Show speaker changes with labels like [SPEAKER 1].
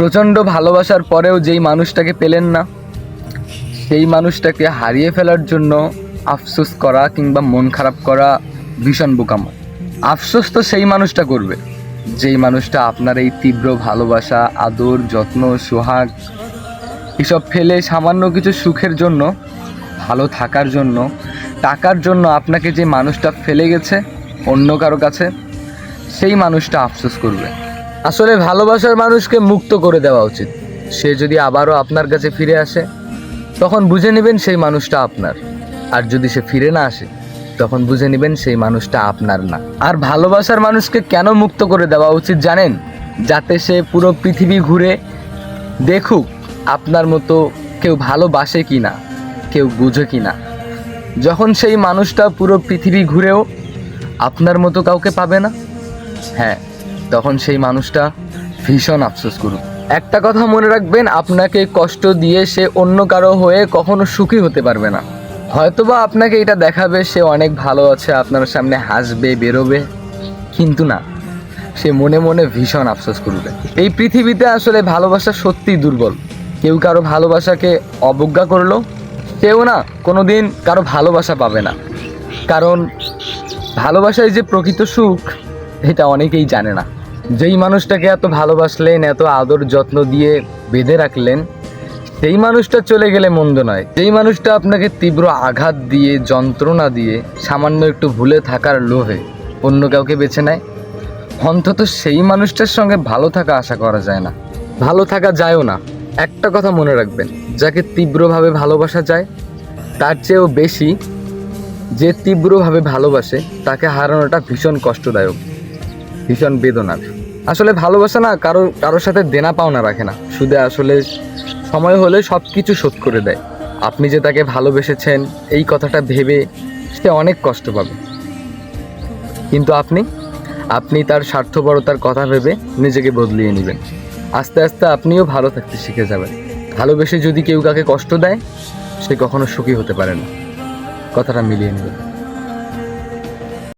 [SPEAKER 1] প্রচণ্ড ভালোবাসার পরেও যেই মানুষটাকে পেলেন না, সেই মানুষটাকে হারিয়ে ফেলার জন্য আফসোস করা কিংবা মন খারাপ করা ভীষণ বোকামো। আফসোস তো সেই মানুষটা করবে, যেই মানুষটা আপনার এই তীব্র ভালোবাসা, আদর, যত্ন, সোহাগ, এসব ফেলে সামান্য কিছু সুখের জন্য, ভালো থাকার জন্য, টাকার জন্য আপনাকে যে মানুষটা ফেলে গেছে অন্য কারও কাছে, সেই মানুষটা আফসোস করবে। আসলে ভালোবাসার মানুষকে মুক্ত করে দেওয়া উচিত। সে যদি আবারও আপনার কাছে ফিরে আসে, তখন বুঝে নেবেন সেই মানুষটা আপনার। আর যদি সে ফিরে না আসে, তখন বুঝে নেবেন সেই মানুষটা আপনার না। আর ভালোবাসার মানুষকে কেন মুক্ত করে দেওয়া উচিত জানেন? যাতে সে পুরো পৃথিবী ঘুরে দেখুক আপনার মতো কেউ ভালোবাসে কি না কেউ বুঝে কি না যখন সেই মানুষটা পুরো পৃথিবী ঘুরেও আপনার মতো কাউকে পাবে না? হ্যাঁ তখন সেই মানুষটা ভীষণ আফসোস করুক একটা কথা মনে রাখবেন, আপনাকে কষ্ট দিয়ে সে অন্য কারও হয়ে কখনো সুখী হতে পারবে না। হয়তোবা আপনাকে এটা দেখাবে, সে অনেক ভালো আছে, আপনার সামনে হাসবে, বেরোবে। কিন্তু না, সে মনে মনে ভীষণ আফসোস করবে এই পৃথিবীতে আসলে ভালোবাসা সত্যিই দুর্বল। কেউ কারও ভালোবাসাকে অবজ্ঞা করল, কেউ না কোনো দিন কারও ভালোবাসা পাবে না। কারণ ভালোবাসায় যে প্রকৃত সুখ, এটা অনেকেই জানে না। যেই মানুষটাকে এত ভালোবাসলেন, এত আদর যত্ন দিয়ে বেঁধে রাখলেন, সেই মানুষটা চলে গেলে মন্দ নয়। সেই মানুষটা আপনাকে তীব্র আঘাত দিয়ে, যন্ত্রণা দিয়ে, সামান্য একটু ভুলে থাকার লোভে অন্য কাউকে বেছে নেয়, অন্তত সেই মানুষটার সঙ্গে ভালো থাকা আশা করা যায় না। ভালো থাকা যায়ও না। একটা কথা মনে রাখবেন, যাকে তীব্রভাবে ভালোবাসা যায়, তার চেয়েও বেশি যে তীব্রভাবে ভালোবাসে, তাকে হারানোটা ভীষণ কষ্টদায়ক। ভীষণ বেদনার। আসলে ভালোবাসা না কারও কারোর সাথে দেনা পাওনা রাখে না। শুধু আসলে সময় হলে সব কিছু শোধ করে দেয়। আপনি যে তাকে ভালোবেসেছেন, এই কথাটা ভেবে সে অনেক কষ্ট পাবে। কিন্তু আপনি? আপনি তার স্বার্থপরতার কথা ভেবে নিজেকে বদলিয়ে নেবেন। আস্তে আস্তে আপনিও ভালো থাকতে শিখে যাবেন। ভালোবেসে যদি কেউ কাকে কষ্ট দেয়, সে কখনো সুখী হতে পারে না। কথাটা মিলিয়ে নেবেন।